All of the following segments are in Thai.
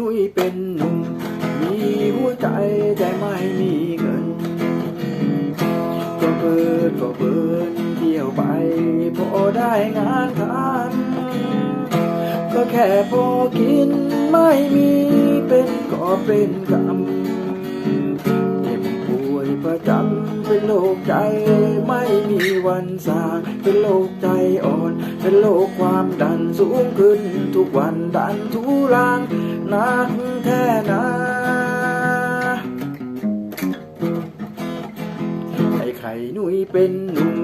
นุ้ยเป็นหนุ่มมีหัวใจแต่ไม่มีเงิน ก็เปิดก็เปิดเที่ยวไปพอได้งานทานก็แค่พอกินไม่มีเป็นก็เป็นกรรมเจ็บป่วยประจำ โรคใจไม่มีวันสางเป็นโรคใจอ่อน เป็นโรคความดันสูงขึ้น ทุกวันดันทุรังนักแท่นะไอ้ไข่หนุ่ยเป็นหนุ่ม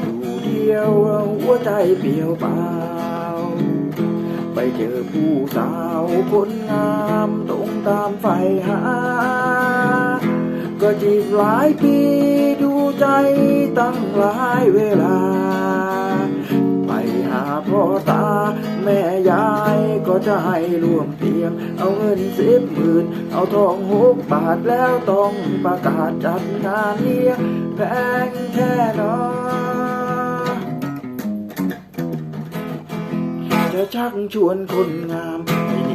อยู่เดียวหัวใจเปลี่ยวเปล่าไปเจอผู้สาวคนงามตรงตามไฟหา ก็จีบหลายปีดู ใจตั้งหลายเวลา ไปหาพ่อตา แม่ยายก็จะให้รวมเตียง เอาเงินสิบหมื่น เอาทองหกบาทแล้วต้องประกาศจัดงานเลี้ยงแพงแค่นอจะชักชวนคนงาม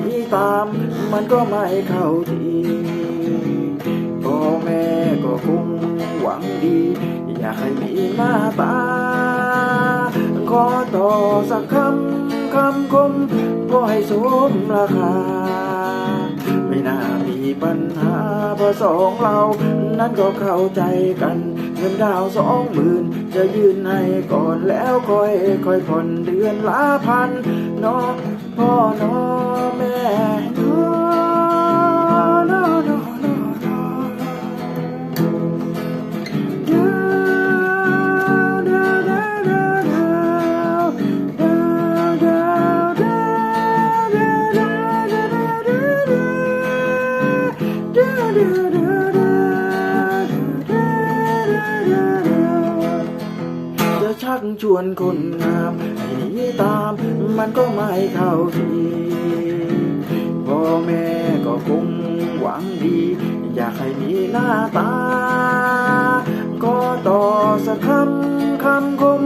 หนีตามมันก็ไม่เข้าทีพ่อแม่ก็คง วังดี อยากให้มีหน้าตา ขอต่อสักคำคำคมก็ให้สมราคา ไม่น่ามีปัญหาเพราะสองเรา นั้นก็เข้าใจกันเงินดาวสองหมื่นจะยืนให้ก่อนแล้วค่อยค่อยผ่อนเดือนละพันนาะพ่อเนาะแม่ วนคนงามให้หนีตามมันก็ไม่เข้าทีพ่อแม่ก็คงหวังดี อยากให้มีหน้าตา ก็ต่อสักคำคำคม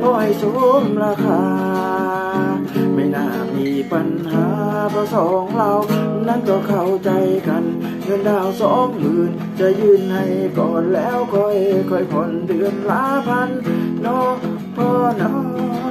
พอให้สมราคา ไม่น่ามีปัญหาเพราะสองเรานั้นก็เข้าใจกัน เงินดาวสองหมื่นจะยื่นให้ก่อนแล้วค่อยค่อยผ่อนเดือนละพันเนอพ่ Oh no.